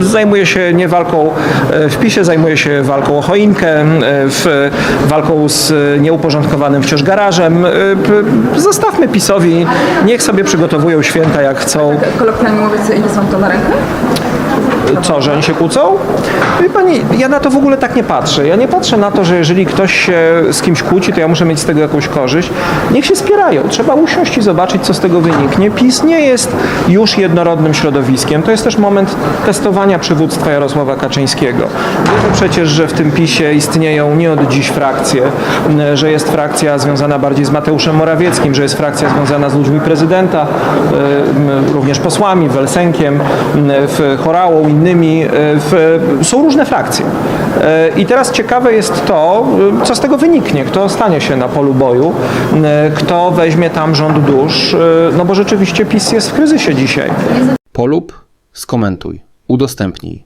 Zajmuje się nie walką e, w PiSie, zajmuje się walką o choinkę, e, w, walką z nieuporządkowanym wciąż garażem. E, Zostawmy PiSowi, niech sobie przygotowują święta jak chcą. Kolokwialnie mówiąc, idzie wam to na rękę? Co, że oni się kłócą? Pani, ja na to w ogóle tak nie patrzę. Ja nie patrzę na to, że jeżeli ktoś się z kimś kłóci, to ja muszę mieć z tego jakąś korzyść. Niech się spierają. Trzeba usiąść i zobaczyć, co z tego wyniknie. PiS nie jest już jednorodnym środowiskiem. To jest też moment testowania przywództwa Jarosława Kaczyńskiego. Wiemy przecież, że w tym PiSie istnieją nie od dziś frakcje, że jest frakcja związana bardziej z Mateuszem Morawieckim, że jest frakcja związana z ludźmi prezydenta, m, również posłami, Welsenkiem, Chorałą, innymi. y, W, są różne frakcje. Y, I teraz ciekawe jest to, co z tego wyniknie, kto stanie się na polu boju, kto weźmie tam rząd dusz, no bo rzeczywiście PiS jest w kryzysie dzisiaj. Polub, skomentuj, udostępnij.